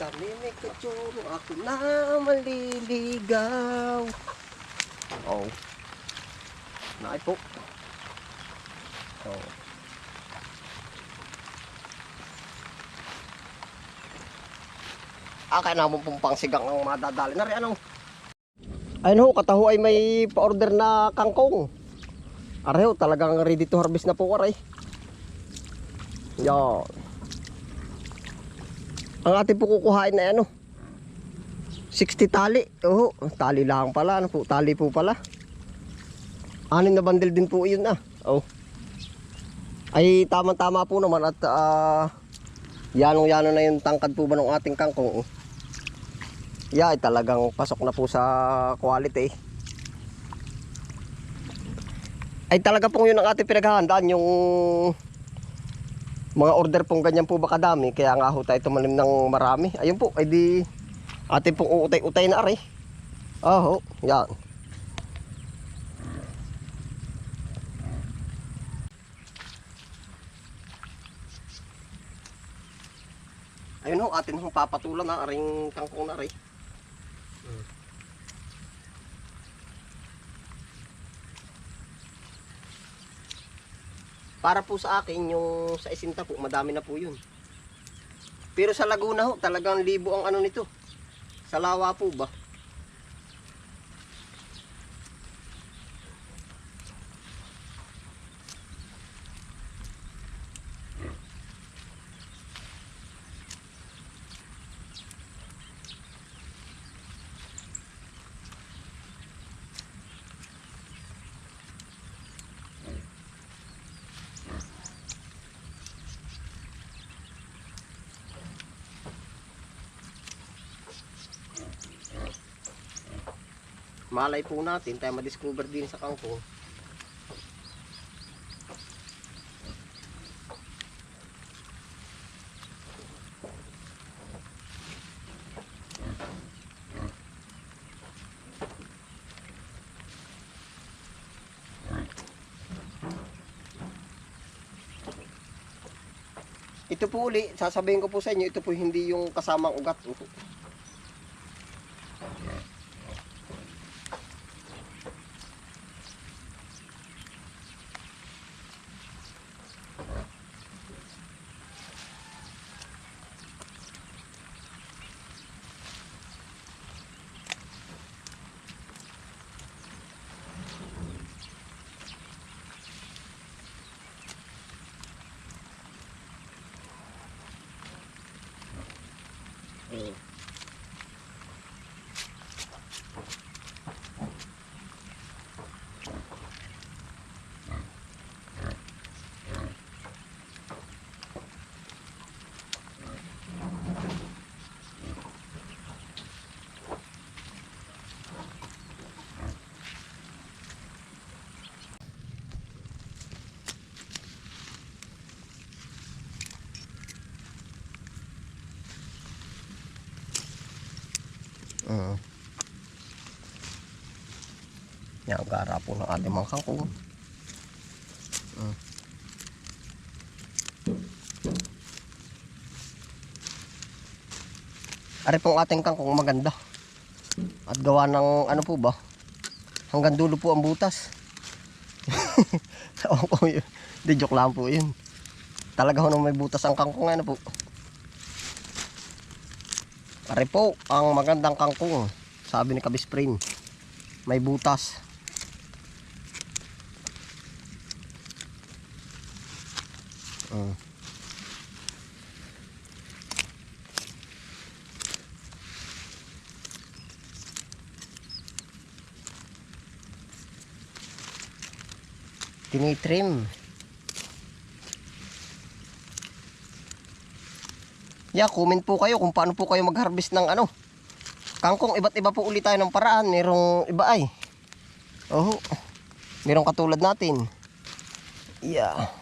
Kami may kutsuro, ako na maliligaw. Oh. Naay po. Oh. Ah, kaya naman pong pangsigang ang madadali na rin. Ano? Ayun ho, kataho ay may pa-order na kangkong. Areho, talagang ready to harvest na po aray. Yan. Ang ating po kukuhain na ano. 60 tali. Oo, tali lang pala. Ano po, tali po pala. Anin na bundle din po yun ah. Oh. Ay tama-tama po naman at ah yanong-yano na yung tangkad po ba ng ating kangkong. Yeah, talagang pasok na po sa quality. Ay talaga pong yun ang ating pinaghahandaan yung mga order pong ganyan po ba kadami? Kaya nga ho tayo tumalim ng marami. Ayun po ay di atin pong uutay-utay na ari aho yan. Ayun ho atin hong papatulan na aring kangkong na ari Para po sa akin, yung sa isinta po, madami na po yun. Pero sa Laguna ho, talagang libo ang ano nito. Sa lawa po ba? Malay po natin, tayo madiscover din sa kangkong. Ito po uli, sasabihin ko po sa inyo, ito po hindi yung kasamang ugat. Ooh. Yan ang gara po ng ating mga kangkong. Mm. Ari pong ating kangkong maganda. At gawa ng ano po ba? Hanggang dulo po ang butas. Oo po yun. Di joke lang po yun. Talaga ho nung may butas ang kangkong ano po. Pare po, ang magandang kangkong. Sabi ni Kabisprin. May butas. Uh. Tinitrim. Yeah, comment po kayo kung paano po kayo mag-harvest ng ano. Kangkong, iba't iba po ulit tayo ng paraan. Merong iba ay. Oh. Merong katulad natin. Yeah.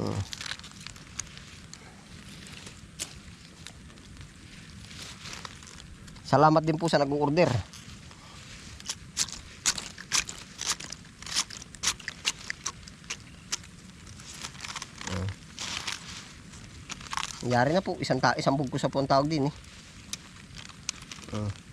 Mm. Salamat din po sa nag-order. Yari na po, isang, ta isang bugko sa po ang tawag din eh. Mm.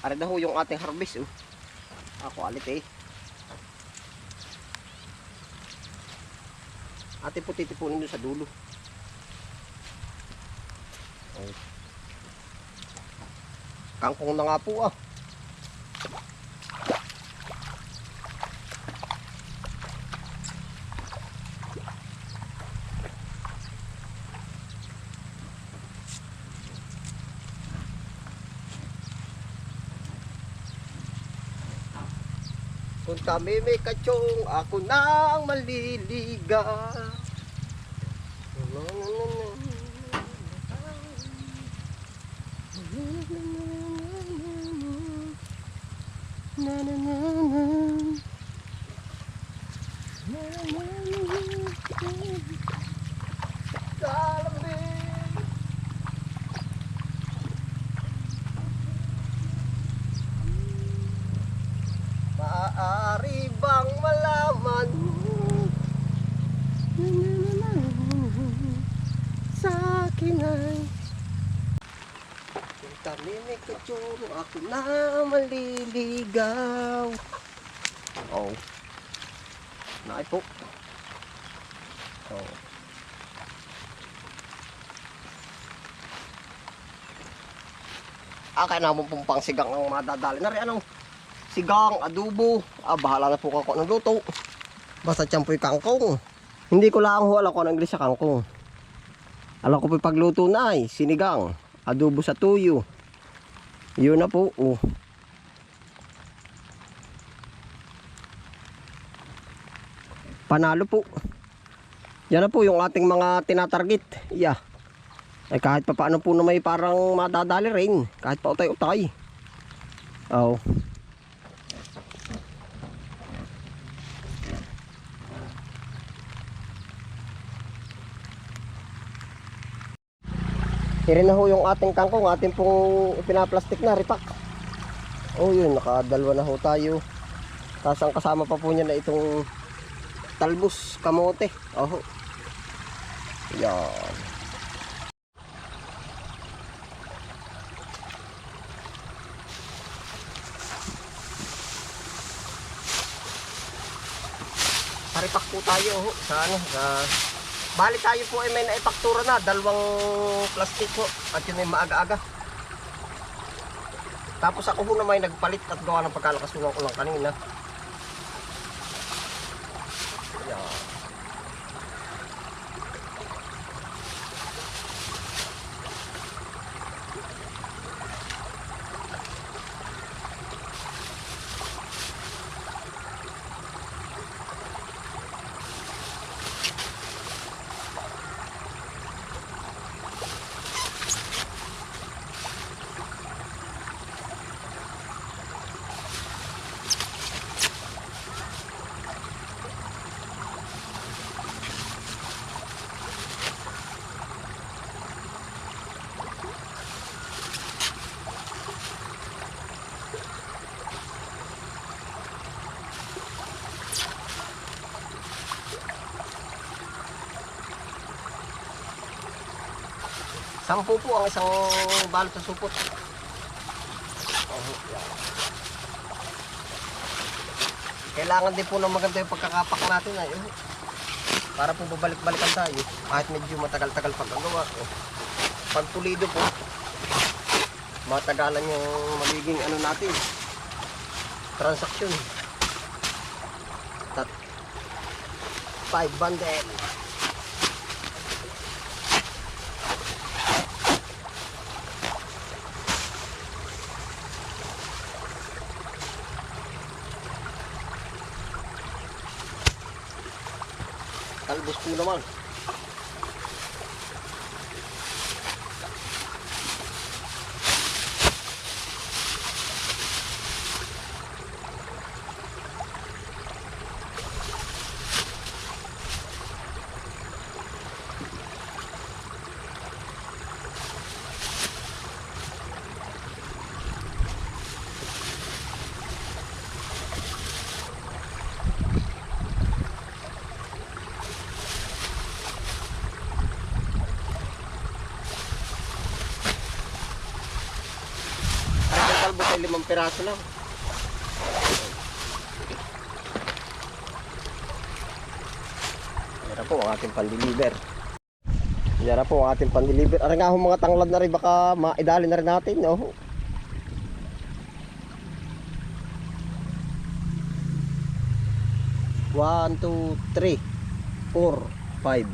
Ari na ho yung ating harvest oh. Ako alit eh. Ate po titipunin doon sa dulo. Oh. Kangkong na nga po ah. Kung kami may katsong, ako nang maliliga. Na na na na. Na na na na. May kutsuro ako na maliligaw Oh Naay po Oh Akay na mo pong sigang ang madadali na rin ano sigang, adobo. Ah, bahala na po ako ng luto. Basta tiyan po'y kangkong. Hindi ko lang ho alam kung ano English sa kangkong. Alam ko po'y pagluto na ay sinigang, adobo sa tuyo. Yun na po. Oh. Panalo po. Yan na po yung ating mga tinatarget. Yeah. Ay kahit pa paano po na may parang madadali rin. Kahit pa utay-utay. Oh. Tiri na ho yung ating kangkong, ating pong pinaplastic na ripak. Oh yun, nakadalwa na ho tayo. Tapos ang kasama pa po niya na itong talbos kamote. Oh. Yan. Paripak po tayo ho, sa ano, sa Bali tayo po ay may naipaktura na, dalawang plastic po at yun ay maaga-aga. Tapos ako ho naman ay nagpalit at gawa ng pagkalakasunan ko lang kanina. Ayan. Sampu po ang isang balot sa supot. Kailangan din po ng maganda yung pagkakapak natin ay oh. Para po babalik-balikan tayo. Kahit medyo matagal-tagal pagkagawa. Oh. Pag pulido po, matagalan yung magiging ano natin. Transaction. Tat 5 bundle. Talbos po naman. Ay limang piraso lang. Yan po ang ating pan-deliver. Yan po ang ating pan-deliver. Ara nga mga tanglad na rin baka maidali na rin natin. Oh. One, two, three, four, five.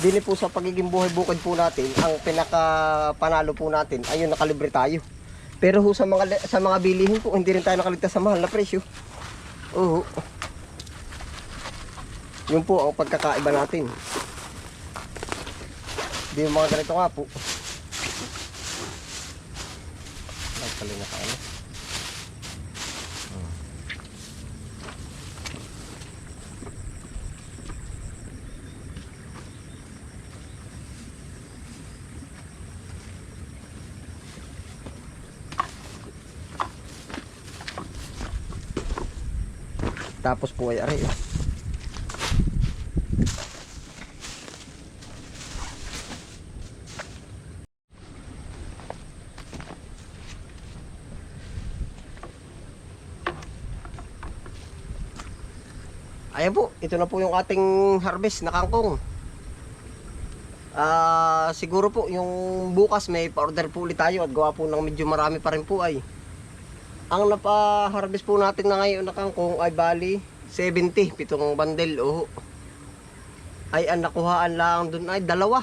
Dili po sa pagiging buhay bukid po natin, ang pinaka panalo po natin ay yung nakalibre tayo. Pero ho sa mga sa mga bilihin po, hindi rin tayo nakaligtas sa mahal na presyo. Oo. Yun po ang pagkakaiba natin. Di mga ganito nga po. Pala na ano. Tapos po ay oh. Ayan po, ito na po yung ating harvest na kangkong. Ah, siguro po yung bukas may pa-order po ulit tayo at gawa po ng medyo marami pa rin po ay. Ang napa-harvest po natin na ngayon na kangkong ay bali 70, pitong bandel. Oh. Ay ang nakuhaan lang dun ay dalawa.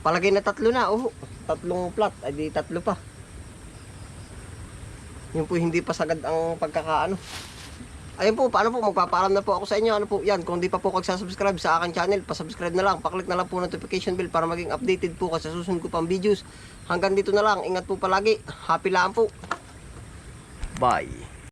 Palagay na tatlo na. Oh. Tatlong plat, ay di tatlo pa. Yun po hindi pa sagad ang pagkakaano. Ayun po, paano po, magpapaalam na po ako sa inyo. Ano po, yan, kung di pa po kagsasubscribe sa aking channel, pasubscribe na lang. Paklik na lang po notification bell para maging updated po kasi susunod ko pang videos. Hanggang dito na lang, ingat po palagi. Happy lang po. าย